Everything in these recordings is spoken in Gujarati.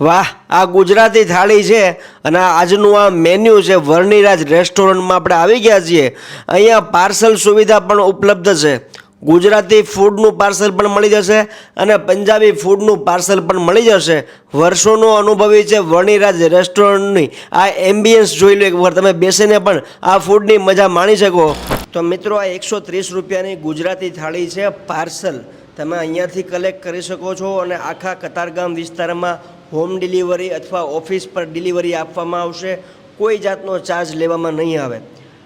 વાહ, આ ગુજરાતી થાળી છે અને આજનું આ મેન્યુ છે, વર્ણિરાજ રેસ્ટોરન્ટમાં આપણે આવી ગયા છીએ. અહીંયા પાર્સલ સુવિધા પણ ઉપલબ્ધ છે. ગુજરાતી ફૂડનું પાર્સલ પણ મળી જશે અને પંજાબી ફૂડનું પાર્સલ પણ મળી જશે. વર્ષોનો અનુભવી છે વર્ણિરાજ રેસ્ટોરન્ટની આ એમ્બિયન્સ જોઈ લો એકવાર, તમે બેસીને પણ આ ફૂડની મજા માણી શકો. તો મિત્રો, આ એકસો ત્રીસ રૂપિયાની ગુજરાતી થાળી છે પાર્સલ તમે અહીંયાથી કલેક્ટ કરી શકો છો અને આખા કતારગામ વિસ્તારમાં હોમ ડિલિવરી અથવા ઓફિસ પર ડિલિવરી આપવામાં આવશે, કોઈ જાતનો ચાર્જ લેવામાં નહીં આવે.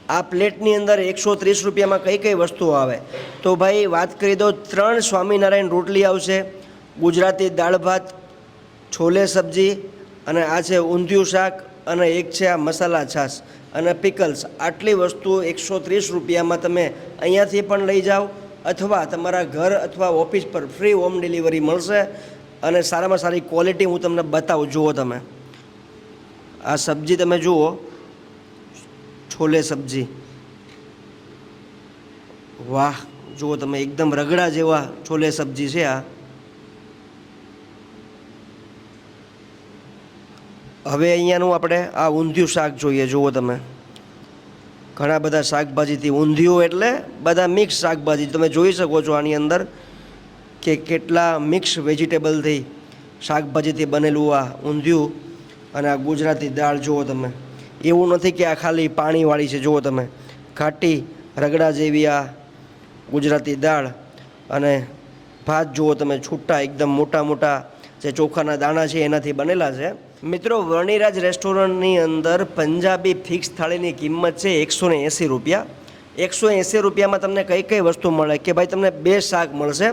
આ પ્લેટની અંદર એકસો ત્રીસ રૂપિયામાં કઈ કઈ વસ્તુઓ આવે? તો ભાઈ, વાત કરી દો, ત્રણ સ્વામિનારાયણ રોટલી આવશે, ગુજરાતી દાળ ભાત, છોલે સબ્જી અને આ છે ઊંધિયું શાક અને એક છે આ મસાલા છાશ અને પિકલ્સ આટલી વસ્તુઓ એકસો ત્રીસ રૂપિયામાં તમે અહીંયાથી પણ લઈ જાઓ અથવા તમારા ઘર અથવા ઓફિસ પર ફ્રી હોમ ડિલિવરી મળશે. અને સારામાં સારી ક્વોલિટી હું તમને બતાવું. જુઓ તમે. આ સબ્જી તમે જુઓ. છોલે સબ્જી. વાહ, જુઓ તમે, એકદમ રગડા જેવા છોલે સબ્જી છે આ. હવે અહીંયાનું આપણે આ ઊંધિયું શાક જોઈએ, જુઓ તમે. ઘણા બધા શાકભાજીથી ઊંધિયું એટલે બધા મિક્સ શાકભાજી. તમે જોઈ શકો છો આની અંદર કે કેટલા મિક્સ વેજીટેબલથી શાકભાજીથી બનેલું આ ઊંધિયું અને આ ગુજરાતી દાળ જુઓ તમે. એવું નથી કે આ ખાલી પાણીવાળી છે, જુઓ તમે. ઘાટી રગડા જેવી આ ગુજરાતી દાળ અને ભાત જુઓ તમે, છૂટા એકદમ મોટા મોટા જે ચોખાના દાણા છે એનાથી બનેલા છે. મિત્રો, વર્ણિરાજ રેસ્ટોરન્ટની અંદર પંજાબી ફિક્સ થાળીની કિંમત છે એકસો ને એંસી રૂપિયા. એકસો એંસી રૂપિયામાં તમને કઈ કઈ વસ્તુ મળે? કે ભાઈ, તમને બે શાક મળશે.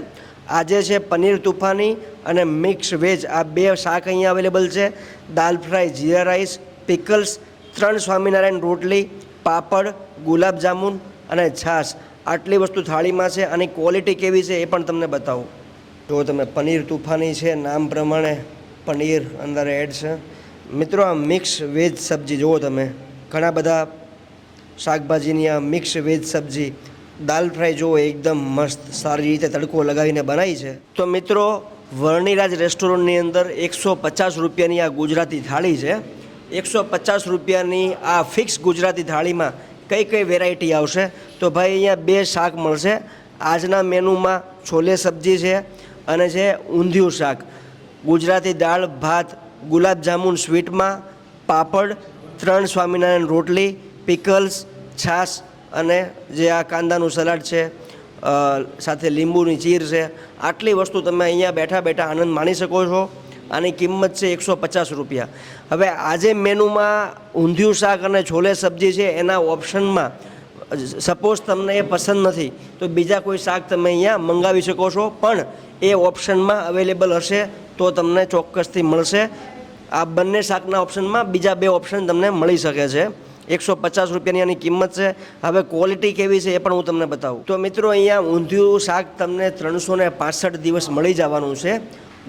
આજે છે પનીર તુફાની અને મિક્સ વેજ. આ બે શાક અહીંયા અવેલેબલ છે. દાલ ફ્રાય, જીરા રાઈસ, પિકલ્સ, ત્રણ સ્વામિનારાયણ રોટલી, પાપડ ગુલાબજાંબુ અને છાશ. આટલી વસ્તુ થાળીમાં છે આની ક્વોલિટી કેવી છે એ પણ તમને બતાવું. જો તમે પનીર તુફાની છે, નામ પ્રમાણે પનીર અંદર એડ છે. મિત્રો, આ મિક્સ વેજ સબ્જી જુઓ તમે. ઘણા બધા શાકભાજીની આ મિક્સ વેજ સબ્જી દાલ ફ્રાય જુઓ, એકદમ મસ્ત, સારી રીતે તડકો લગાવીને બનાવી છે. તો મિત્રો, વર્ણિરાજ રેસ્ટોરન્ટની અંદર એકસો પચાસ રૂપિયાની આ ગુજરાતી થાળી છે. એકસો પચાસ રૂપિયાની આ ફિક્સ ગુજરાતી થાળીમાં કઈ કઈ વેરાયટી આવશે? તો ભાઈ, અહીંયા બે શાક મળશે. આજના મેનુમાં છોલે સબ્જી છે અને છે ઊંધિયું શાક. ગુજરાતી દાળ, ભાત ગુલાબજામુન સ્વીટમાં પાપડ, ત્રણ સ્વામિનારાયણ રોટલી પિકલ્સ છાશ અને જે આ કાંદાનું સલાડ છે સાથે લીંબુની ચીર છે, આટલી વસ્તુ તમે અહીંયા બેઠા બેઠા આનંદ માણી શકો છો. આની કિંમત છે એકસો પચાસ રૂપિયા. હવે આજે મેનુમાં ઊંધિયું શાક અને છોલે સબ્જી છે, એના ઓપ્શનમાં સપોઝ તમને એ પસંદ નથી, તો બીજા કોઈ શાક તમે અહીંયા મંગાવી શકો છો, પણ એ ઓપ્શનમાં અવેલેબલ હશે, તો તમને ચોક્કસથી મળશે. આ બંને શાકના ઓપ્શનમાં બીજા બે ઓપ્શન તમને મળી શકે છે. એકસો પચાસ રૂપિયાની આની કિંમત છે. હવે ક્વોલિટી કેવી છે એ પણ હું તમને બતાવું. તો મિત્રો અહીંયા ઊંધિયું શાક તમને ત્રણસો ને પાસઠ દિવસ મળી જવાનું છે.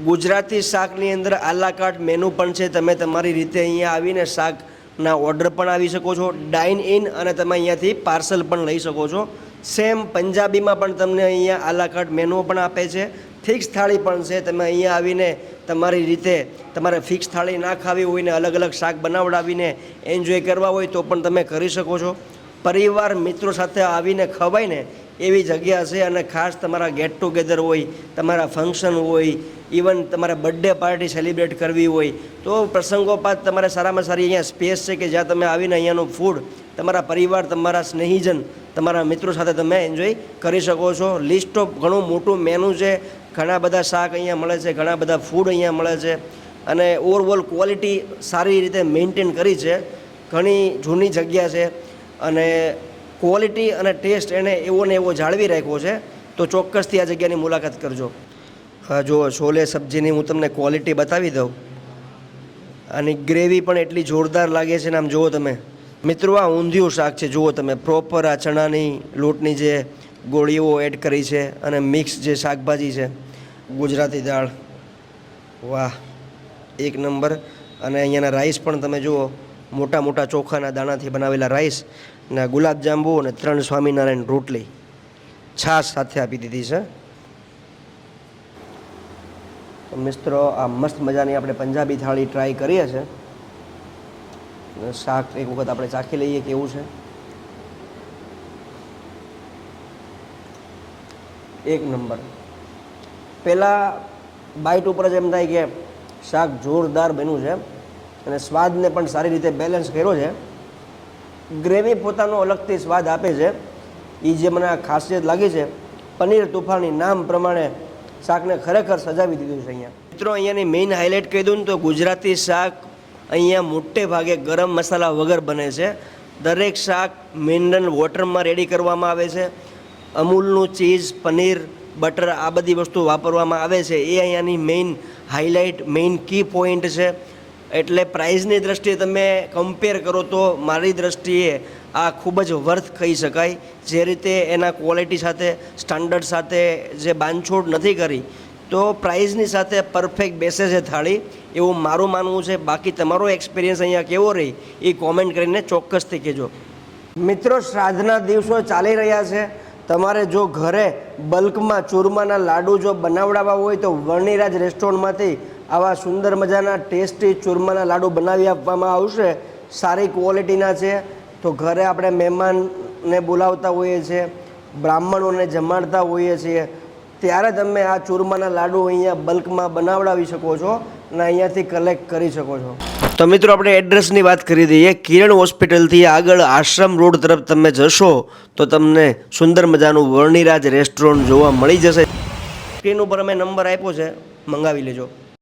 ગુજરાતી શાકની અંદર આલાકાટ મેનુ પણ છે. તમે તમારી રીતે અહીંયા આવીને શાકના ઓર્ડર પણ આવી શકો છો. ડાઇન ઇન અને તમે અહીંયાથી પાર્સલ પણ લઈ શકો છો. સેમ પંજાબીમાં પણ તમને અહીંયા આલાકાર્ટ મેનુ પણ આપે છે. ફિક્સ થાળી પણ છે. તમે અહીંયા આવીને તમારી રીતે તમારે ફિક્સ થાળી ના ખાવી હોય ને અલગ અલગ શાક બનાવડાવીને એન્જોય કરવા હોય તો પણ તમે કરી શકો છો. પરિવાર મિત્રો સાથે આવીને ખવાય ને એવી જગ્યા છે અને ખાસ તમારા ગેટ ટુગેધર હોય, તમારા ફંક્શન હોય ઇવન તમારે બર્થડે પાર્ટી સેલિબ્રેટ કરવી હોય, તો પ્રસંગોપાત તમારે સારામાં સારી અહીંયા સ્પેસ છે કે જ્યાં તમે આવીને અહીંયાનું ફૂડ તમારા પરિવાર, તમારા સ્નેહીજન, તમારા મિત્રો સાથે તમે એન્જોય કરી શકો છો. લિસ્ટ ઓફ ઘણું મોટું મેનુ છે. ઘણા બધા શાક અહીંયા મળે છે, ઘણા બધા ફૂડ અહીંયા મળે છે અને ઓવરઓલ ક્વોલિટી સારી રીતે મેન્ટેન કરી છે. ઘણી જૂની જગ્યા છે અને ક્વોલિટી અને ટેસ્ટ એને એવો ને એવો જાળવી રાખ્યો છે. તો ચોક્કસથી આ જગ્યાની મુલાકાત કરજો. હા જો છોલે, સબ્જીની હું તમને ક્વોલિટી બતાવી દઉં. અને ગ્રેવી પણ એટલી જોરદાર લાગે છે ને આમ જુઓ તમે. મિત્રો, આ ઊંધિયું શાક છે, જુઓ તમે. પ્રોપર આ ચણાની લોટની જે ગોળીઓ એડ કરી છે અને મિક્સ જે શાકભાજી છે. ગુજરાતી દાળ. વાહ, એક નંબર. અને અહીંયાના રાઈસ પણ તમે જુઓ, મોટા મોટા ચોખાના દાણાથી બનાવેલા રાઈસ, ને ગુલાબજાંબુ અને ત્રણ સ્વામિનારાયણ રોટલી. છાશ સાથે આપી દીધી છે. તો મિત્રો, આ મસ્ત મજાની આપણે પંજાબી થાળી ટ્રાય કરીએ છીએ શાક એક વખત આપણે ચાખી લઈએ કેવું છે. એક નંબર. પહેલાં બાઇટ ઉપર જ એમ થાય કે શાક જોરદાર બન્યું છે અને સ્વાદને પણ સારી રીતે બેલેન્સ કર્યો છે. ગ્રેવી પોતાનો અલગથી સ્વાદ આપે છે. એ જે મને આ ખાસિયત લાગી છે, પનીર તુફાની નામ પ્રમાણે શાકને ખરેખર સજાવી દીધું છે અહીંયા. મિત્રો, અહીંયાની મેઇન હાઇલાઇટ કહી દઉં તો ગુજરાતી શાક અહીંયા મોટે ભાગે ગરમ મસાલા વગર બને છે. દરેક શાક મિનરલ વોટરમાં રેડી કરવામાં આવે છે. અમૂલનું ચીઝ પનીર બટર આ બધી વસ્તુ વાપરવામાં આવે છે, એ અહીંયાની main highlight main key point છે. એટલે પ્રાઇઝની દ્રષ્ટિએ તમે કમ્પેર કરો તો મારી દ્રષ્ટિએ આ ખૂબ જ વર્થ કહી શકાય. જે રીતે એના ક્વોલિટી સાથે સ્ટાન્ડર્ડ સાથે જે બાંધછોડ નથી કરી, તો પ્રાઇઝની સાથે પરફેક્ટ બેસે છે થાળી. એવું મારું માનવું છે. બાકી તમારો એક્સપિરિયન્સ અહીંયા કેવો રહી, એ કોમેન્ટ કરીને ચોક્કસથી કહેજો. મિત્રો, શ્રાદ્ધના દિવસો ચાલી રહ્યા છે. તમારે જો ઘરે બલ્કમાં ચૂરમાના લાડુ જો બનાવડાવવા હોય તો વર્ણિરાજ રેસ્ટોરન્ટમાંથી આવા સુંદર મજાના ટેસ્ટી ચૂરમાના લાડુ બનાવી આપવામાં આવશે. સારી ક્વોલિટીના છે. તો ઘરે આપણે મહેમાનને બોલાવતા હોઈએ છીએ, બ્રાહ્મણોને જમાડતા હોઈએ છીએ. ત્યારે તમે આ ચૂરમાના લાડુ અહીંયા બલ્કમાં બનાવડાવી શકો છો અને અહીંયાથી કલેક્ટ કરી શકો છો. તો મિત્રો આપણે એડ્રેસની વાત કરી દઈએ. કિરણ હોસ્પિટલથી આગળ આશ્રમ રોડ તરફ તમે જશો તો તમને સુંદર મજાનું વર્ણિરાજ રેસ્ટોરન્ટ જોવા મળી જશે. સ્ક્રીન ઉપર અમે નંબર આપ્યો છે. મંગાવી લેજો.